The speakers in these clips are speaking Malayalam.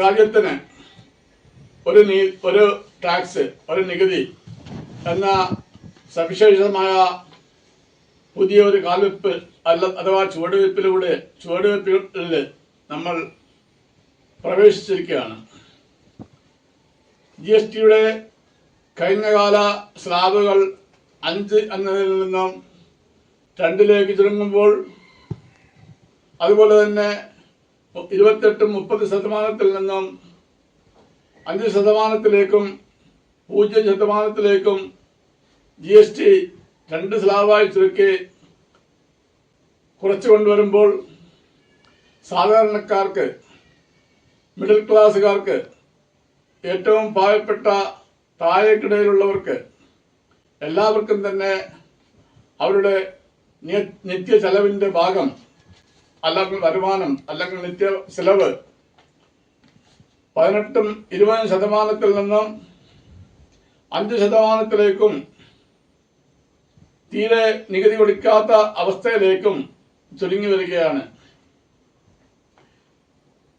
രാജ്യത്തിന് ഒരു നീ ഒരു ടാക്സ് ഒരു നികുതി എന്ന സവിശേഷമായ പുതിയ ഒരു കാൽവെപ്പ് അല്ല അഥവാ ചുവടുവെപ്പിലൂടെ ചുവടുവെപ്പിൽ നമ്മൾ പ്രവേശിച്ചിരിക്കുകയാണ്. ജി എസ് ടിയുടെ കഴിഞ്ഞകാല സ്ലാബുകൾ അഞ്ച് എന്നതിൽ നിന്നും രണ്ടിലേക്ക് ചുരുങ്ങുമ്പോൾ അതുപോലെ തന്നെ ഇരുപത്തെട്ടും മുപ്പത് ശതമാനത്തിൽ നിന്നും അഞ്ച് ശതമാനത്തിലേക്കും പൂജ്യം ശതമാനത്തിലേക്കും ജി എസ് ടി രണ്ട് സ്ലാബായി ചുരുക്കി കുറച്ചു കൊണ്ടുവരുമ്പോൾ സാധാരണക്കാർക്ക് മിഡിൽ ക്ലാസ്സുകാർക്ക് ഏറ്റവും പാവപ്പെട്ട താഴേക്കിടയിലുള്ളവർക്ക് എല്ലാവർക്കും തന്നെ അവരുടെ നിത്യ ചെലവിന്റെ ഭാഗം അല്ലെങ്കിൽ വരുമാനം അല്ലെങ്കിൽ നിത്യ ചെലവ്. പതിനെട്ടും ഇരുപതും ശതമാനത്തിൽ നിന്നും അഞ്ച് ശതമാനത്തിലേക്കും തീരെ നികുതി കൊടുക്കാത്ത അവസ്ഥയിലേക്കും ചുരുങ്ങി വരികയാണ്.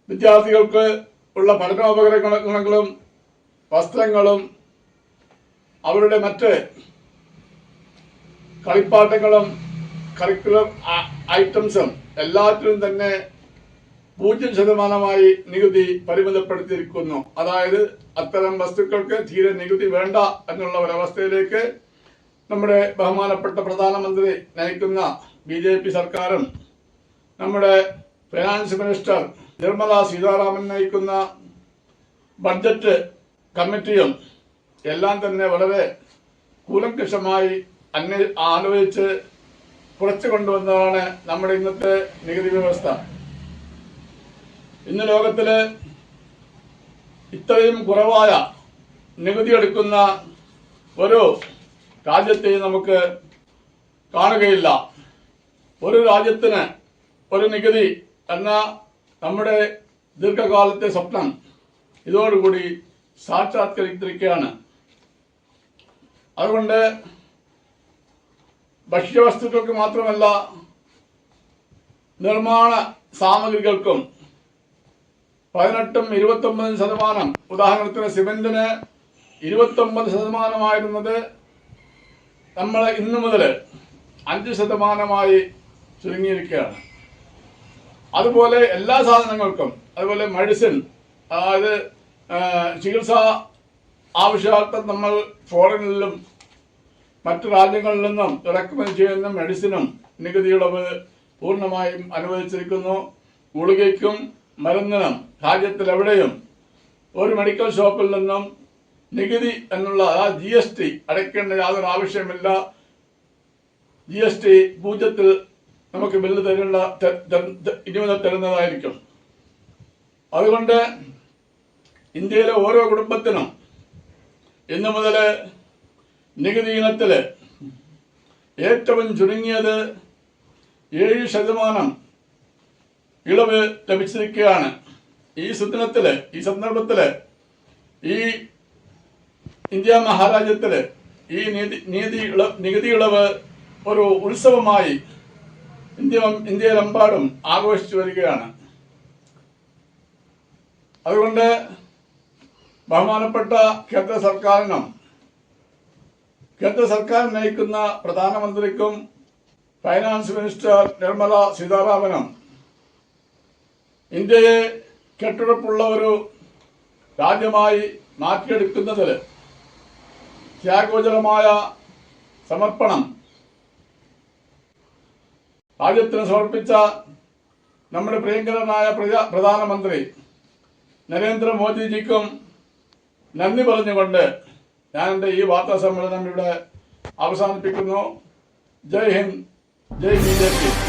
വിദ്യാർത്ഥികൾക്ക് ഉള്ള പഠനോപകരണങ്ങളും വസ്ത്രങ്ങളും അവരുടെ മറ്റ് കളിപ്പാട്ടങ്ങളും കരിക്കുലർ ഐറ്റംസും എല്ലാത്തിലും തന്നെ പൂജ്യം ശതമാനമായി നികുതി പരിമിതപ്പെടുത്തിയിരിക്കുന്നു. അതായത് അത്തരം വസ്തുക്കൾക്ക് തീരെ നികുതി വേണ്ട എന്നുള്ള ഒരവസ്ഥയിലേക്ക് നമ്മുടെ ബഹുമാനപ്പെട്ട പ്രധാനമന്ത്രി നയിക്കുന്ന ബി ജെ പി സർക്കാരും നമ്മുടെ ഫിനാൻസ് മിനിസ്റ്റർ നിർമ്മല സീതാരാമൻ നയിക്കുന്ന ബഡ്ജറ്റ് കമ്മിറ്റിയും എല്ലാം തന്നെ വളരെ കൂലങ്കഷമായി അന്വേ ആലോചിച്ച് കുറച്ചു കൊണ്ടുവന്നതാണ് നമ്മുടെ ഇന്നത്തെ നികുതി വ്യവസ്ഥ. ഇന്ന് ലോകത്തിൽ ഇത്രയും കുറവായ നികുതി എടുക്കുന്ന ഒരു രാജ്യത്തെയും നമുക്ക് കാണുകയില്ല. ഒരു രാജ്യത്തിന് ഒരു നികുതി എന്ന നമ്മുടെ ദീർഘകാലത്തെ സ്വപ്നം ഇതോടുകൂടി സാക്ഷാത്കരിച്ചിരിക്കുകയാണ്. അതുകൊണ്ട് ഭക്ഷ്യവസ്തുക്കൾക്ക് മാത്രമല്ല നിർമ്മാണ സാമഗ്രികൾക്കും പതിനെട്ടും ഇരുപത്തൊമ്പതും ശതമാനം ഉദാഹരണത്തിന് സിമെന്റിന് ഇരുപത്തൊമ്പത് ശതമാനമായിരുന്നത് നമ്മൾ ഇന്ന് മുതൽ അഞ്ച് ശതമാനമായി ചുരുങ്ങിയിരിക്കുകയാണ്. അതുപോലെ എല്ലാ സാധനങ്ങൾക്കും അതുപോലെ മെഡിസിൻ അതായത് ചികിത്സാ ആവശ്യാർത്ഥം നമ്മൾ ഫോറിനിലും മറ്റു രാജ്യങ്ങളിൽ നിന്നും ഇറക്കുമതി ചെയ്യുന്ന മെഡിസിനും നികുതി ഇളവ് പൂർണമായും അനുവദിച്ചിരിക്കുന്നു. ഗുളികയ്ക്കും മരുന്നിനും രാജ്യത്തിലെവിടെയും ഒരു മെഡിക്കൽ ഷോപ്പിൽ നിന്നും നികുതി എന്നുള്ള ആ ജി എസ് ടി അടയ്ക്കേണ്ട യാതൊരു ആവശ്യമില്ല ജി എസ് ടി പൂജ്യത്തിൽ നമുക്ക് ബില്ല് തരുന്ന ത- ത- ത- ഇനി മുതൽ തരുന്നതായിരിക്കും. അതുകൊണ്ട് ഇന്ത്യയിലെ ഓരോ കുടുംബത്തിനും ഇന്നു മുതൽ നികുതി ഇനത്തിൽ ഏറ്റവും ചുരുങ്ങിയത് ഏഴ് ശതമാനം ഇളവ് ലഭിച്ചിരിക്കുകയാണ്. ഈ സുദിനത്തിൽ ഈ സന്ദർഭത്തിൽ ഈ ഇന്ത്യ മഹാരാജ്യത്തിൽ ഈ നീതി നീതി ഇള നികുതി ഇളവ് ഒരു ഉത്സവമായി ഇന്ത്യ ഇന്ത്യയിലെമ്പാടും ആഘോഷിച്ചു വരികയാണ്. അതുകൊണ്ട് ബഹുമാനപ്പെട്ട കേന്ദ്ര സർക്കാരിനും കേന്ദ്ര സർക്കാർ നയിക്കുന്ന പ്രധാനമന്ത്രിക്കും ഫൈനാൻസ് മിനിസ്റ്റർ നിർമ്മല സീതാരാമനും ഇന്ത്യയെ കെട്ടുറപ്പുള്ള ഒരു രാജ്യമായി മാറ്റിയെടുക്കുന്നതിൽ ത്യാഗോചരമായ സമർപ്പണം രാജ്യത്തിന് സമർപ്പിച്ച നമ്മുടെ പ്രിയങ്കരനായ പ്രധാനമന്ത്രി നരേന്ദ്രമോദിജിക്കും നന്ദി പറഞ്ഞുകൊണ്ട് ഞാൻ ഈ വാർത്താ സമ്മേളനം ഇവിടെ അവസാനിപ്പിക്കുന്നു. ജയ് ഹിന്ദ് ജയ് ബി ജെ പി.